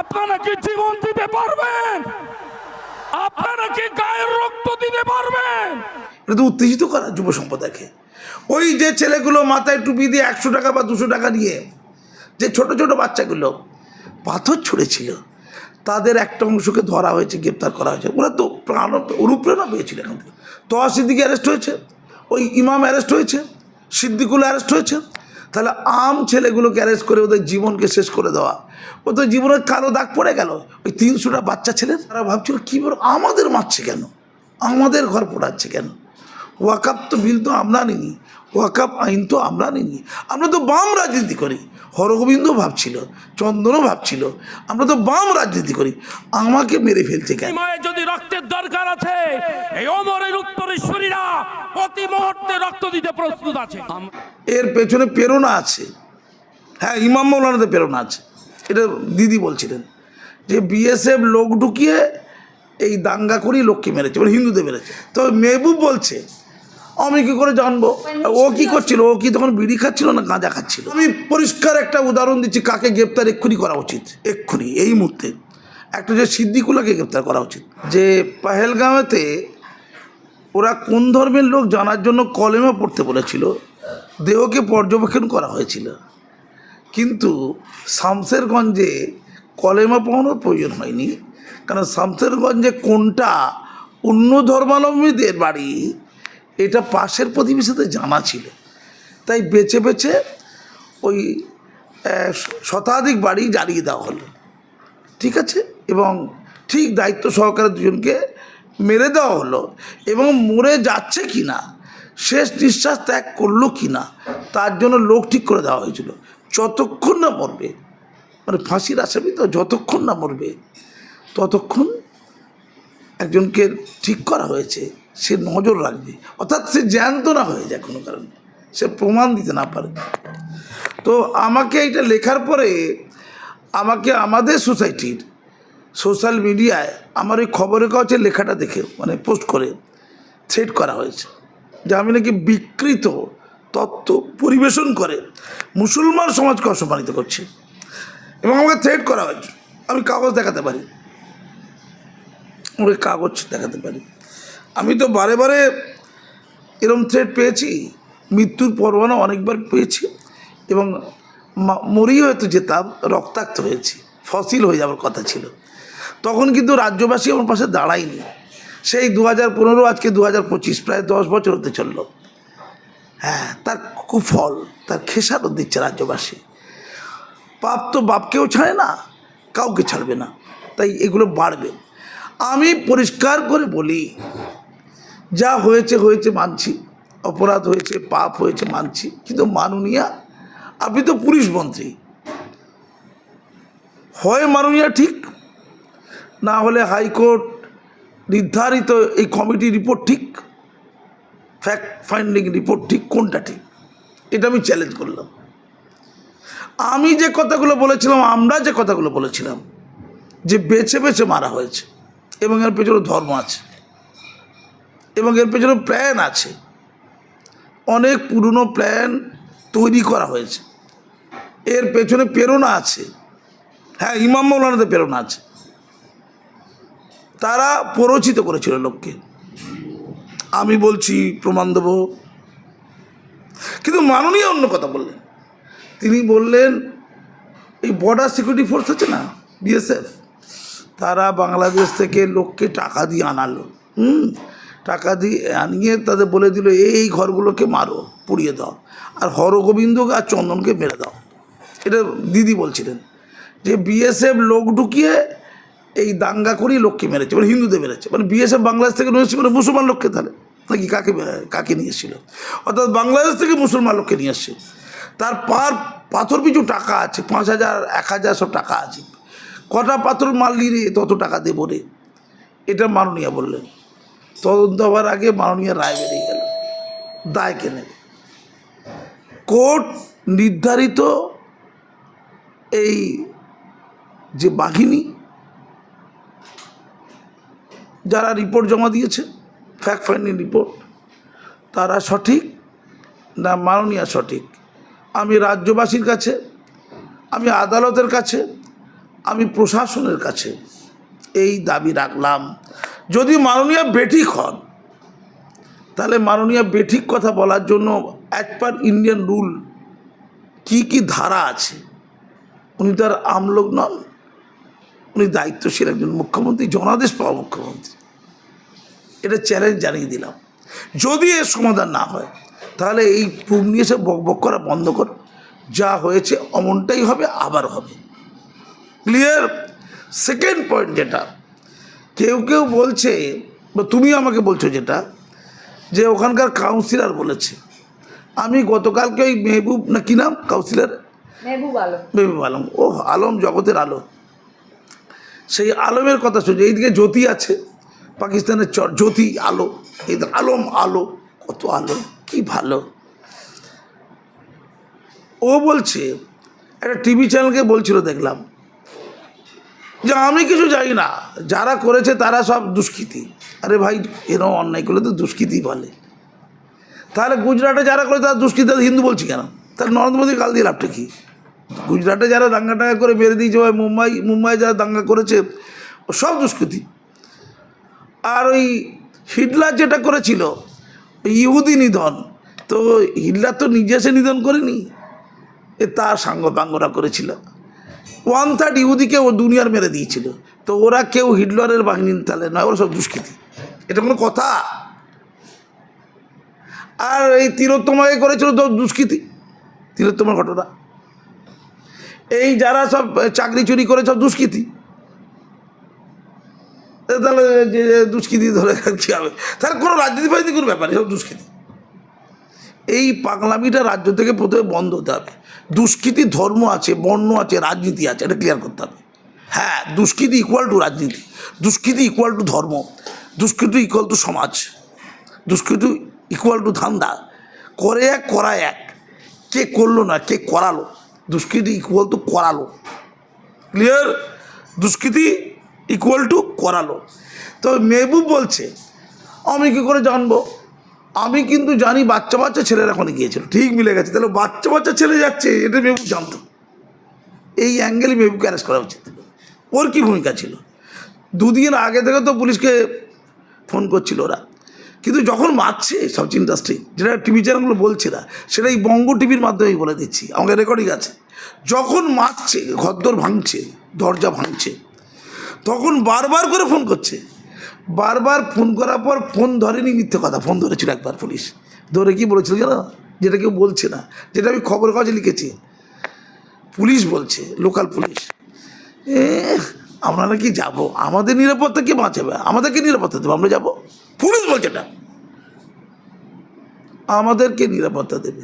আপনারা কি জীবন দিতে পারবেন। আপনারা কি গায়ের রক্ত দিতে পারবেন। এটা তো উত্তেজিত করা যুব সম্প্রদায়কে। ওই যে ছেলেগুলো মাথায় টুপি দিয়ে একশো টাকা বা দুশো টাকা নিয়ে, যে ছোট ছোট বাচ্চাগুলো পাথর ছুঁড়েছিল, তাদের একটা অংশকে ধরা হয়েছে, গ্রেপ্তার করা হয়েছে। ওরা তো প্রাণ, অনুপ্রেরণা পেয়েছিল এখান থেকে। তোয়া সিদ্দিকি অ্যারেস্ট হয়েছে, ওই ইমাম অ্যারেস্ট হয়েছে সিদ্দিকুল অ্যারেস্ট হয়েছে। তাহলে আম ছেলেগুলোকে অ্যারেস্ট করে ওদের জীবনকে শেষ করে দেওয়া। ও তো জীবনের কালো দাগ পড়ে গেল। ওই তিনশোটা বাচ্চা ছেলে তারা ভাবছিল, কী বল আমাদের মারছে কেন? আমাদের ঘর পোড়াচ্ছে কেন? ওয়াকাপ তো বিল তো আমরা নিনি ওয়াকাপ আইন তো আমরা নিনি। আমরা তো বাম রাজনীতি করি। হরগোবিন্দ ভাবছিল চন্দনও ভাবছিল আমরা তো বাম রাজনীতি করি। আমাকে মেরে ফেলছে কেন? যদি রক্তের দরকার আছে এই অমরের উত্তরেশ্বরীরা প্রতি মুহূর্তে রক্ত দিতে প্রস্তুত আছে। এর পেছনে প্রেরণা আছে। হ্যাঁ ইমাম মৌলানাতে প্রেরণা আছে। এটা দিদি বলছিলেন যে বিএসএফ লোক ঢুকিয়ে এই দাঙ্গা করেই লোককে মেরেছে মানে হিন্দুদের মেরেছে। তো মেহবুব বলছে আমি কী করে জানব? ও কি করছিল? ও কি তখন বিড়ি খাচ্ছিল না গাঁজা খাচ্ছিল? আমি পরিষ্কার একটা উদাহরণ দিচ্ছি কাকে গ্রেপ্তার এক্ষুনি করা উচিত। এক্ষুনি এই মুহূর্তে। একটা যে সিদ্দিকুলাকে গ্রেপ্তার করা উচিত। যে পাহেলগাঁওতে ওরা কোন ধর্মের লোক জানার জন্য কলেমা পড়তে বলেছিল দেহকে পর্যবেক্ষণ করা হয়েছিল। কিন্তু শামসেরগঞ্জে কলেমা পড়ানোর প্রয়োজন হয়নি। কারণ শামসেরগঞ্জে কোনটা অন্য ধর্মাবলম্বীদের বাড়ি এটা পাশের প্রতিবেশীদের জানা ছিল। তাই বেছে বেছে ওই শতাধিক বাড়ি জ্বালিয়ে দেওয়া হলো। ঠিক আছে? এবং ঠিক দায়িত্ব সহকারে দুজনকে মেরে দেওয়া হলো। এবং মরে যাচ্ছে কি না শেষ নিঃশ্বাস ত্যাগ করল কি না তার জন্য লোক ঠিক করে দেওয়া হয়েছিল। যতক্ষণ না মরবে মানে ফাঁসির আসামি তো যতক্ষণ না মরবে, ততক্ষণ একজনকে ঠিক করা হয়েছে। সে নজর রাখবে। অর্থাৎ সে জ্যান্ত না হয়ে যায় কোনো কারণে। সে প্রমাণ দিতে না পারে। তো আমাকে এটা লেখার পরে আমাকে আমাদের সোসাইটির সোশ্যাল মিডিয়ায় আমার ওই খবরের কাগজের লেখাটা দেখে মানে পোস্ট করে থ্রেট করা হয়েছে। যে আমি নাকি বিকৃত তত্ত্ব পরিবেশন করে মুসলমান সমাজকে অসম্মানিত করছে। এবং আমাকে থ্রেট করা হয়েছে। আমি কাগজ দেখাতে পারি। ওই কাগজ দেখাতে পারি। আমি তো বারে বারে এরম থ্রেট পেয়েছি। মৃত্যুর পরোয়ানা অনেকবার পেয়েছি এবং মা- মরেই হয়তো যেতাম, রক্তাক্ত হয়েছি, ফসিল হয়ে যাওয়ার কথা ছিল। তখন কিন্তু রাজ্যবাসী আমার পাশে দাঁড়ায়নি। সেই দু হাজার পনেরো, আজকে দু হাজার পঁচিশ, প্রায় দশ বছর হতে চলল। হ্যাঁ তার কুফল, তার খেসারত দিচ্ছে রাজ্যবাসী। পাপ তো বাপকেও ছাড়ে না, কাউকে ছাড়বে না। তাই এগুলো বাড়বে। আমি পরিষ্কার করে বলি যা হয়েছে হয়েছে মানছি। অপরাধ হয়েছে, পাপ হয়েছে, মানছি। কিন্তু মাননীয়া, আপনি তো পুলিশ মন্ত্রী। হয় মাননীয়া ঠিক, না হলে হাইকোর্ট নির্ধারিত এই কমিটি রিপোর্ট ঠিক, ফ্যাক্ট ফাইন্ডিং রিপোর্ট ঠিক, কোনটা ঠিক? এটা আমি চ্যালেঞ্জ করলাম। আমি যে কথাগুলো বলেছিলাম, আমরা যে কথাগুলো বলেছিলাম, যে বেছে বেছে মারা হয়েছে, এবং এর পেছনে ধর্ম আছে। এবং এর পেছনে প্ল্যান আছে। অনেক পুরনো প্ল্যান তৈরি করা হয়েছে। এর পেছনে প্রেরণা আছে। হ্যাঁ ইমাম মৌলানাদের প্রেরণা আছে। তারা প্ররোচিত করেছিল লোককে। আমি বলছি, প্রমাণ দেবো। কিন্তু মাননীয় অন্য কথা বললেন। তিনি বললেন, এই বর্ডার সিকিউরিটি ফোর্স আছে না বিএসএফ তারা বাংলাদেশ থেকে লোককে টাকা দিয়ে আনালো। হুম? টাকা দিয়ে আনিয়ে তাদের বলে দিল, এই ঘরগুলোকে মারো, পুড়িয়ে দাও। আর হরগোবিন্দকে আর চন্দনকে মেরে দাও। এটা দিদি বলছিলেন যে বিএসএফ লোক ঢুকিয়ে এই দাঙ্গা করেই লোককে মেরেছে মানে হিন্দুদের মেরেছে। মানে বিএসএফ বাংলাদেশ থেকে নিয়ে মানে মুসলমান লোককে তাহলে, নাকি কাকে কাকে নিয়ে এসেছিল? অর্থাৎ বাংলাদেশ থেকে মুসলমান লোককে নিয়ে এসছে। তার পার পাথর পিছু টাকা আছে, পাঁচ হাজার, এক হাজার সব টাকা আছে। কটা পাথর মারলি রে তত টাকা দেবো রে? এটা মাননীয়া বললেন। তদন্ত হওয়ার আগে মাননীয় রায় বেরিয়ে গেল। দায় কেনে কোর্ট নির্ধারিত এই যে বাহিনী, যারা রিপোর্ট জমা দিয়েছে ফ্যাক্ট ফাইন্ডিং রিপোর্ট তারা সঠিক না মাননীয় সঠিক? আমি রাজ্যবাসীর কাছে, আমি আদালতের কাছে, আমি প্রশাসনের কাছে এই দাবি রাখলাম। যদি মাননীয় বেঠিক হন, তাহলে মাননীয় বেঠিক কথা বলার জন্য অ্যাজ পার ইন্ডিয়ান রুল কি কি ধারা আছে? উনি তার আমলোক নন। উনি দায়িত্বশীল একজন মুখ্যমন্ত্রী, জনাদেশ পাওয়া মুখ্যমন্ত্রী। এটা চ্যালেঞ্জ জানিয়ে দিলাম। যদি এর সমাধান না হয়, তাহলে এই প্রুফ নিয়ে এসে বক বক করা বন্ধ কর। যা হয়েছে অমনটাই হবে, আবার হবে। ক্লিয়ার সেকেন্ড পয়েন্ট যেটা কেউ কেউ বলছে বা তুমি আমাকে বলছো যেটা যে ওখানকার কাউন্সিলর বলেছে। আমি গতকালকে ওই মেহবুব না কি নাম? কাউন্সিলর মেহবুব আলম। মেহবুব আলম। ও আলম জগতের আলো। সেই আলমের কথা শুনছি এইদিকে জ্যোতি আছে পাকিস্তানের চর জ্যোতি আলো এই আলম আলো কত আলো কি ভালো। ও বলছে একটা টিভি চ্যানেলকে বলছিল দেখলাম যে আমি কিছু জানি না। যারা করেছে তারা সব দুষ্কৃতী। আরে ভাই এরকম অন্যায় করলে তো দুষ্কৃতি বলে। তাহলে গুজরাটে যারা করে তারা দুষ্কৃতি হিন্দু বলছি কেন? তাহলে নরেন্দ্র মোদীর গাল দিয়ে লাভটা কী? গুজরাটে যারা দাঙ্গা টাঙ্গা করে মেরে দিয়েছে ভাই মুম্বাই মুম্বাই যারা দাঙ্গা করেছে সব দুষ্কৃতি। আর ওই হিটলার যেটা করেছিল ইহুদি নিধন, তো হিটলার তো নিজে এসে নিধন করেনি। এ তার সাঙ্গপাঙ্গরা করেছিল। ওয়ান থার্ড ইহুদিকে ও দুনিয়ার মেরে দিয়েছিল। তো ওরা কেউ হিটলারের বাহিনীর তালে নয়, ওরা সব দুষ্কৃতি। এটা কোনো কথা? আর এই তিলোত্তমাকে করেছিল তো দুষ্কৃতি? তিলোত্তমার ঘটনা। এই যারা সব চাকরি চুরি করে সব দুষ্কৃতি। তাহলে যে দুষ্কৃতি ধরে কী হবে। তাহলে কোনো রাজনীতি ফাজনীতি কোনো ব্যাপার সব দুষ্কৃতি। এই পাগলামিটা রাজ্য থেকে প্রথমে বন্ধ হতে হবে। দুষ্কৃতি ধর্ম আছে, বর্ণ আছে, রাজনীতি আছে, এটা ক্লিয়ার করতে হবে। হ্যাঁ দুষ্কৃতি ইকুয়াল টু রাজনীতি। দুষ্কৃতি ইকুয়াল টু ধর্ম। দুষ্কৃতি ইকুয়াল টু সমাজ। দুষ্কৃতি ইকুয়াল টু ধান্দা। করে এক, করা এক। কে করল না, কে করালো? দুষ্কৃতি ইকুয়াল টু করালো। ক্লিয়ার দুষ্কৃতি ইকুয়াল টু করালো। তো মেহবুব বলছে, আমি কী করে জানব? আমি কিন্তু জানি বাচ্চা বাচ্চা ছেলেরা ওখানে গিয়েছিল। ঠিক মিলে গেছে। তাহলে বাচ্চা বাচ্চা ছেলে যাচ্ছে, এটা মেহবুব জানতো। এই অ্যাঙ্গেলে মেহবুবকে অ্যারেস্ট করা উচিত। ওর কী ভূমিকা ছিল? দুদিন আগে থেকে তো পুলিশকে ফোন করছিল ওরা। কিন্তু যখন মারছে সাউথ ইন্ডাস্ট্রি যেটা টিভি চ্যানেলগুলো বলছে না, সেটা এই বঙ্গ টিভির মাধ্যমেই বলে দিচ্ছি। আমাকে রেকর্ডিং আছে। যখন মারছে, ঘরদোর ভাঙছে, দরজা ভাঙছে, তখন বারবার করে ফোন করছে। বারবার ফোন করার পর ফোন ধরেনি মিথ্যে কথা, ফোন ধরেছিল একবার পুলিশ। ধরে কি বলেছিল জানো? যেটা কেউ বলছে না, যেটা আমি খবর কাগজে লিখেছি। পুলিশ বলছে, লোকাল পুলিশ। এ, আমরা নাকি যাব? আমাদের নিরাপত্তা কে বাঁচাবে? আমাদেরকে নিরাপত্তা দেবে, আমরা যাব? পুলিশ বলছে না আমাদেরকে নিরাপত্তা দেবে।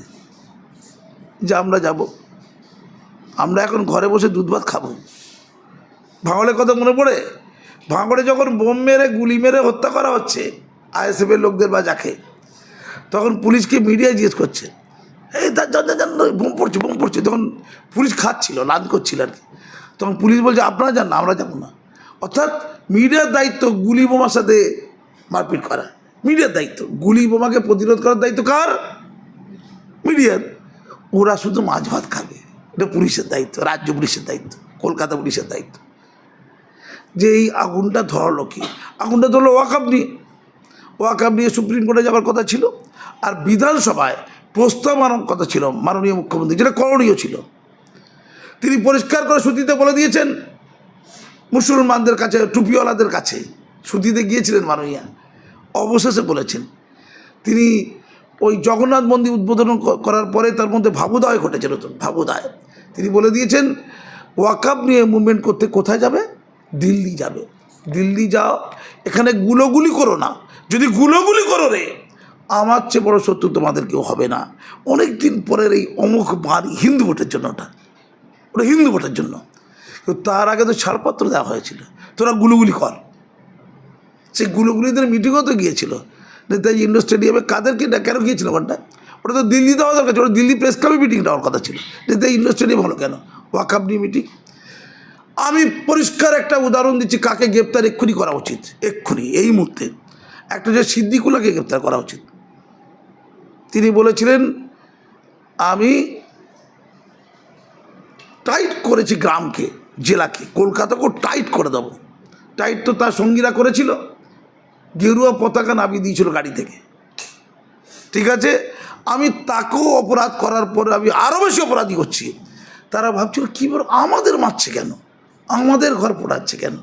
যে আমরা যাব। আমরা এখন ঘরে বসে দুধ ভাত খাব। ভাঙড়ের কথা মনে পড়ে? ভাঙড়ে যখন বোম মেরে, গুলি মেরে হত্যা করা হচ্ছে, আইএসএফের লোকদের বা যাকে, তখন পুলিশকে মিডিয়ায় জিজ্ঞেস করছে? এই বোম পড়ছে বোম পড়ছে। তখন পুলিশ খাচ্ছিল, লাঞ্চ করছিল আর কি। তখন পুলিশ বলছে, আপনারা যান না, আমরা যাব না। অর্থাৎ মিডিয়ার দায়িত্ব গুলি বোমার সাথে মারপিট করা। মিডিয়ার দায়িত্ব। গুলি বোমাকে প্রতিরোধ করার দায়িত্ব কার? মিডিয়ার। ওরা শুধু মাছ ভাত খাবে। এটা পুলিশের দায়িত্ব, রাজ্য পুলিশের দায়িত্ব, কলকাতা পুলিশের দায়িত্ব। যে এই আগুনটা ধরালো কি? আগুনটা ধরলো ওয়াকাপ নিয়ে। ওয়াকাপ নিয়ে সুপ্রিম কোর্টে যাওয়ার কথা ছিল আর বিধানসভায় প্রস্তাব আনার কথা ছিল মাননীয় মুখ্যমন্ত্রী, যেটা করণীয় ছিল। তিনি পরিষ্কার করে সুতিতে বলে দিয়েছেন মুসলমানদের কাছে, টুপিওয়ালাদের কাছে সুতিতে গিয়েছিলেন মাননীয়া। অবশেষে বলেছেন, তিনি ওই জগন্নাথ মন্দির উদ্বোধন করার পরে তার মধ্যে ভাবুদয় ঘটেছে নতুন ভাবুদয়। তিনি বলে দিয়েছেন ওয়াকাপ নিয়ে মুভমেন্ট করতে কোথায় যাবে? দিল্লি যাবে। দিল্লি যাও, এখানে গুলোগুলি করো না। যদি গুলোগুলি করো রে, আমার চেয়ে বড় শত্রু তোমাদের কেউ হবে না। অনেক দিন পরের এই অমুক বাড়ি হিন্দু ভোটের জন্য ওটা। ওটা হিন্দু ভোটের জন্য। তার আগে তো ছাড়পত্র দেওয়া হয়েছিল। তোরা গুলোগুলি কর। সেই গুলোগুলিদের মিটিংও তো গিয়েছিল। নেতাজি ইন্ডোর স্টেডিয়ামে কাদেরকে কেন গিয়েছিল ওখানটা ওটা তো দিল্লিতে হওয়া দরকার ছিল। ওটা দিল্লি প্রেস ক্লাবে মিটিংটা হওয়ার কথা ছিল। নেতাজি ইন্ডোর স্টেডিয়াম হলো কেন? ওয়াকাপ নিয়ে মিটিং আমি পরিষ্কার একটা উদাহরণ দিচ্ছি, কাকে গ্রেপ্তার এক্ষুনি করা উচিত, এক্ষুনি, এই মুহূর্তে। একটা যে সিদ্দিকুলাকে গ্রেপ্তার করা উচিত। তিনি বলেছিলেন, আমি টাইট করেছি গ্রামকে, জেলাকে, কলকাতাকেও টাইট করে দেবো। টাইট তো তার সঙ্গীরা করেছিল, গেরুয়া পতাকা নামিয়ে দিয়েছিল গাড়ি থেকে। ঠিক আছে? আমি তাকেও অপরাধ করার পরে আমি আরও বেশি অপরাধী করছি তারা ভাবছিল, কী বল আমাদের মারছে কেন? আমাদের ঘর পোড়াচ্ছে কেন?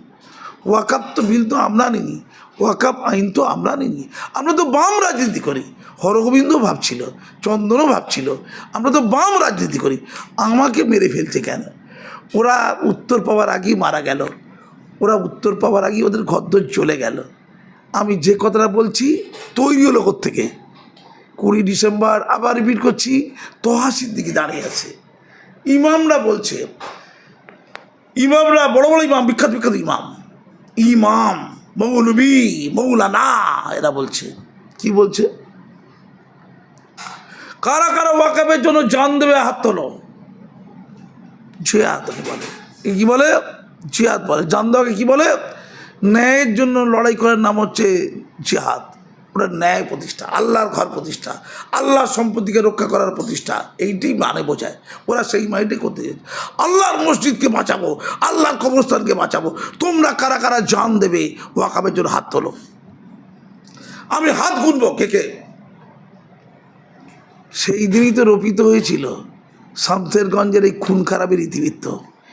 ওয়াকাপ তো বিল তো আমরা নিনি ওয়াকাপ আইন তো আমরা নিনি আমরা তো বাম রাজনীতি করি। হরগোবিন্দ ভাবছিল, চন্দনও ভাবছিল। আমরা তো বাম রাজনীতি করি। আমাকে মেরে ফেলছে কেন? ওরা উত্তর পাওয়ার আগেই মারা গেল। ওরা উত্তর পাওয়ার আগেই ওদের ঘরদোর চলে গেল। আমি যে কথাটা বলছি, তৈরি হলো থেকে কুড়ি ডিসেম্বর আবার রিপিট করছি তহাসির দিকে দাঁড়িয়ে আছে। ইমামরা বলছে ইমামরা বড় বড় ইমাম, বিখ্যাত বিখ্যাত ইমাম। ইমাম, মৌলবি, মৌলানা, এরা বলছে। কি বলছে? কারা কারা ওয়াকাবের জন্য জান দেবে, হাত তোলো। জিয়াদ বলে। কি বলে? জিহাদ বলে। জান দেওয়াকে কি বলে? ন্যায়ের জন্য লড়াই করার নাম হচ্ছে জিহাদ। ওটা ন্যায় প্রতিষ্ঠা, আল্লাহর ঘর প্রতিষ্ঠা, আল্লাহর সম্পত্তিকে রক্ষা করার প্রতিষ্ঠা, এইটাই মানে বোঝায়। ওরা সেই মাইন্ডে করতে চাইছে আল্লাহর মসজিদকে বাঁচাবো, আল্লাহর কবরস্থানকে বাঁচাবো। তোমরা কারা কারা জান দেবে? ওয়াকাবের জন্য হাত তোলো। আমি হাত গুনবো কে কে? সেই দিনই তো রোপিত হয়েছিল শামসেরগঞ্জের এই খুন খারাপের ইতিবৃত্ত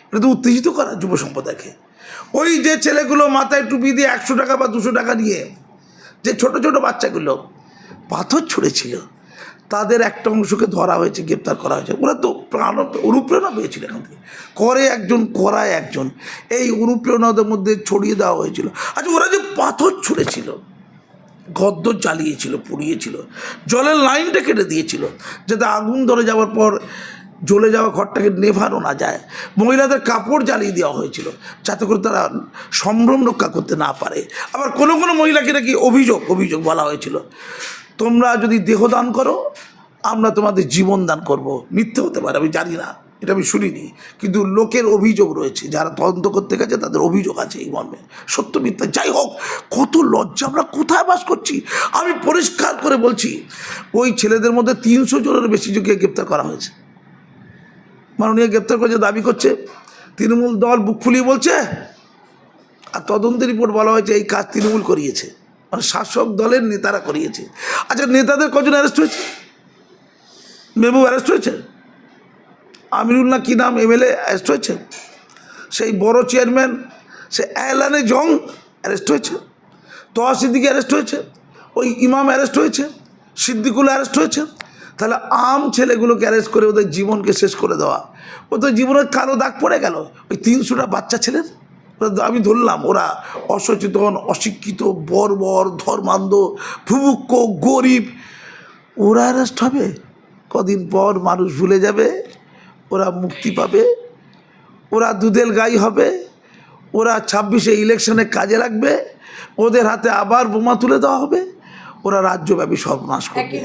এটা তো উত্তেজিত করা যুব সম্প্রদায়কে। ওই যে ছেলেগুলো মাথায় টুপি দিয়ে একশো টাকা বা দুশো টাকা নিয়ে যে ছোট ছোট বাচ্চাগুলো পাথর ছুঁড়েছিল, তাদের একটা অংশকে ধরা হয়েছে, গ্রেপ্তার করা হয়েছে। ওরা তো প্রাণ, অনুপ্রেরণা পেয়েছিল এখান থেকে। করে একজন, করায় একজন। এই অনুপ্রেরণাদের মধ্যে ছড়িয়ে দেওয়া হয়েছিল। আচ্ছা ওরা যে পাথর ছুঁড়েছিল গদ্দ জ্বালিয়েছিল, পুড়িয়েছিল, জলের লাইনটা কেটে দিয়েছিল, যাতে আগুন ধরে যাওয়ার পর জ্বলে যাওয়া ঘরটাকে নেভানো না যায়। মহিলাদের কাপড় জ্বালিয়ে দেওয়া হয়েছিল যাতে করে তারা সম্ভ্রম রক্ষা করতে না পারে। আবার কোনো কোনো মহিলাকে নাকি অভিযোগ অভিযোগ বলা হয়েছিল। তোমরা যদি দেহদান করো, আমরা তোমাদের জীবন দান করব। মিথ্যে হতে পারে, আমি জানি না, এটা আমি শুনিনি। কিন্তু লোকের অভিযোগ রয়েছে, যারা তদন্ত করতে গেছে, তাদের অভিযোগ আছে এই মর্মে। সত্য, মিথ্যা, যাই হোক, কত লজ্জা, আমরা কোথায় বাস করছি? আমি পরিষ্কার করে বলছি, ওই ছেলেদের মধ্যে তিনশো জনের বেশি যোগ্য গ্রেপ্তার করা হয়েছে। মাননীয় গ্রেপ্তার করেছে, দাবি করছে। তৃণমূল দল বুক ফুলিয়ে বলছে, আর তদন্তের রিপোর্ট বলা হয়েছে, এই কাজ তৃণমূল করিয়েছে মানে শাসক দলের নেতারা করিয়েছে। আচ্ছা নেতাদের কজন অ্যারেস্ট হয়েছে? মেহবুব অ্যারেস্ট হয়েছে? আমিরুল্লাহ কী নাম, এমএলএ অ্যারেস্ট হয়েছে? সেই বড় চেয়ারম্যান সে এলানে জং অ্যারেস্ট হয়েছে? তোয়া সিদ্দিকি অ্যারেস্ট হয়েছে? ওই ইমাম অ্যারেস্ট হয়েছে? সিদ্দিকুল অ্যারেস্ট হয়েছে? তাহলে আম ছেলেগুলোকে অ্যারেস্ট করে ওদের জীবনকে শেষ করে দেওয়া। ওদের জীবনের কালো দাগ পড়ে গেল। ওই তিনশোটা বাচ্চা ছেলের? আমি ধরলাম, ওরা অসচেতন, অশিক্ষিত, বর্বর, ধর্মান্ধ ভুভুক্ষ গরিব। ওরা অ্যারেস্ট হবে। কদিন পর মানুষ ভুলে যাবে, ওরা মুক্তি পাবে, ওরা দুধেল গাই হবে, ওরা ছাব্বিশে ইলেকশনে কাজে লাগবে, ওদের হাতে আবার বোমা তুলে দেওয়া হবে। ওরা রাজ্যব্যাপী সর্বনাশ করবে।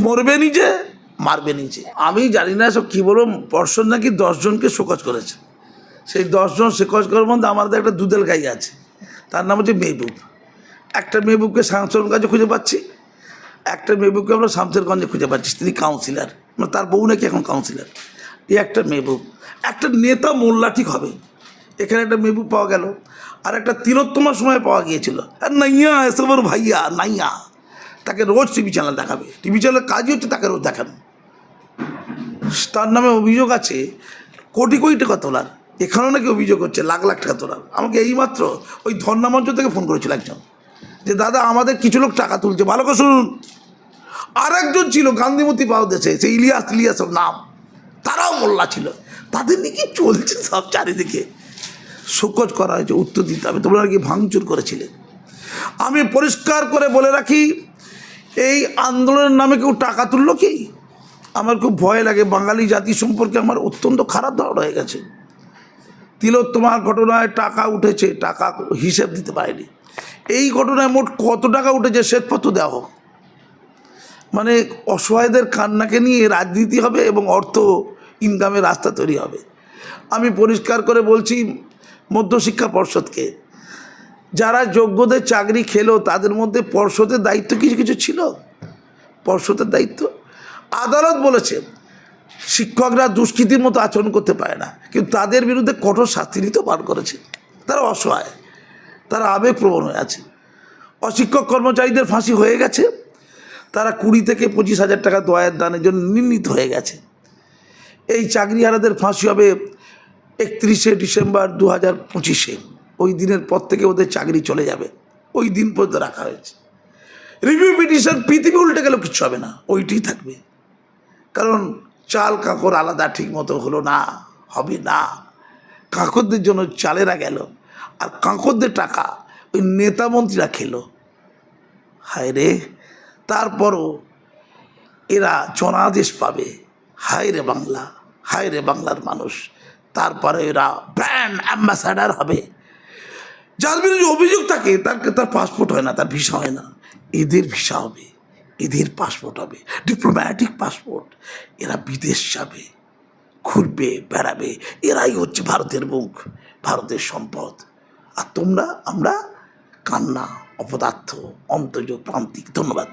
মরবে নিজে মারবে নিজে। আমি জানি না সব কী বলব পর্ষদ নাকি দশজনকে শোকজ করেছে। সেই দশজন শোকজ করার মধ্যে আমাদের একটা দুধেল গাই আছে। তার নাম হচ্ছে মেহবুব। একটা মেহবুবকে শামসেরগঞ্জে খুঁজে পাচ্ছি একটা মেহবুবকে আমরা শামসেরগঞ্জে খুঁজে পাচ্ছি তিনি কাউন্সিলর মানে তার বউ নাকি এখন কাউন্সিলর এই একটা মেহবুব। একটা নেতা মোল্লা ঠিক হবে। এখানে একটা মেহবুব পাওয়া গেল। আর একটা তিলোত্তমার সময় পাওয়া গিয়েছিল। আর নাইয়া এসব ওর ভাইয়া নাইয়া। তাকে রোজ টিভি চ্যানেল দেখাবে। টিভি চ্যানেলের কাজই হচ্ছে তাকে রোজ দেখানো। তার নামে অভিযোগ আছে, কোটি কোটি টাকা তোলার। এখানেও নাকি অভিযোগ হচ্ছে, লাখ লাখ টাকা তোলার। আমাকে এইমাত্র ওই ধর্ণামঞ্চ থেকে ফোন করেছিল একজন। যে, দাদা, আমাদের কিছু লোক টাকা তুলছে, ভালো করে শুনুন। আর একজন ছিল গান্ধীমতি পাও দেশে সে ইলিয়াস ইলিয়াস নাম। তারাও মোল্লা ছিল। তাদের নিয়ে চলছে সব চারিদিকে? শোকজ করা হয়েছে, উত্তর দিতে হবে। তোমরা নাকি ভাঙচুর করেছিলে। আমি পরিষ্কার করে বলে রাখি এই আন্দোলনের নামে কেউ টাকা তুললো কি? আমার খুব ভয় লাগে। বাঙালি জাতি সম্পর্কে আমার অত্যন্ত খারাপ ধারণা হয়ে গেছে। তিলোত্তমার ঘটনায় টাকা উঠেছে, টাকা হিসেব দিতে পারেনি। এই ঘটনায় মোট কত টাকা উঠেছে শ্বেতপত্র দেওয়া হোক। মানে অসহায়দের কান্নাকে নিয়ে রাজনীতি হবে এবং অর্থ ইনকামের রাস্তা তৈরি হবে। আমি পরিষ্কার করে বলছি, মধ্যশিক্ষা পর্ষদকে যারা যোগ্যদের চাকরি খেলো, তাদের মধ্যে পর্ষদের দায়িত্ব কিছু কিছু ছিল? পর্ষদের দায়িত্ব? আদালত বলেছে, শিক্ষকরা দুষ্কৃতির মতো আচরণ করতে পারে না, কিন্তু তাদের বিরুদ্ধে কঠোর শাস্তি নিতে পার করেছে। তারা অসহায়, তারা আবেগপ্রবণ হয়ে আছে। অশিক্ষক কর্মচারীদের ফাঁসি হয়ে গেছে, তারা কুড়ি থেকে পঁচিশ হাজার টাকা দয়ার দানের জন্য নির্ণীত হয়ে গেছে। এই চাকরিহারাদের ফাঁসি হবে একত্রিশে ডিসেম্বর দু হাজার পঁচিশে। ওই দিনের পর থেকে ওদের চাকরি চলে যাবে। ওই দিন পর্যন্ত রাখা হয়েছে। রিভিউ পিটিশন পৃথিবী উল্টে গেলেও কিচ্ছু হবে না। ওইটি থাকবে। কারণ চাল কাঁকর আলাদা ঠিক মতো হলো না, হবে না। কাঁকরদের জন্য চালেরা গেল। আর কাঁকরদের টাকা ওই নেতা মন্ত্রীরা খেলো। হায় রে। তারপরও এরা জনাদেশ পাবে। হায় রে বাংলা। হায় রে বাংলার মানুষ। তারপরে এরা ব্র্যান্ড অ্যাম্বাসাডার হবে। যার বিরুদ্ধে অভিযোগ থাকে, তার তার পাসপোর্ট হয় না, তার ভিসা হয় না। এদের ভিসা হবে, এদের পাসপোর্ট হবে ডিপ্লোম্যাটিক পাসপোর্ট এরা বিদেশ যাবে, ঘুরবে, বেড়াবে, এরাই হচ্ছে ভারতের মুখ, ভারতের সম্পদ। আর তোমরা, আমরা কান্না, অপদার্থ অন্তর্য প্রান্তিক, ধন্যবাদ।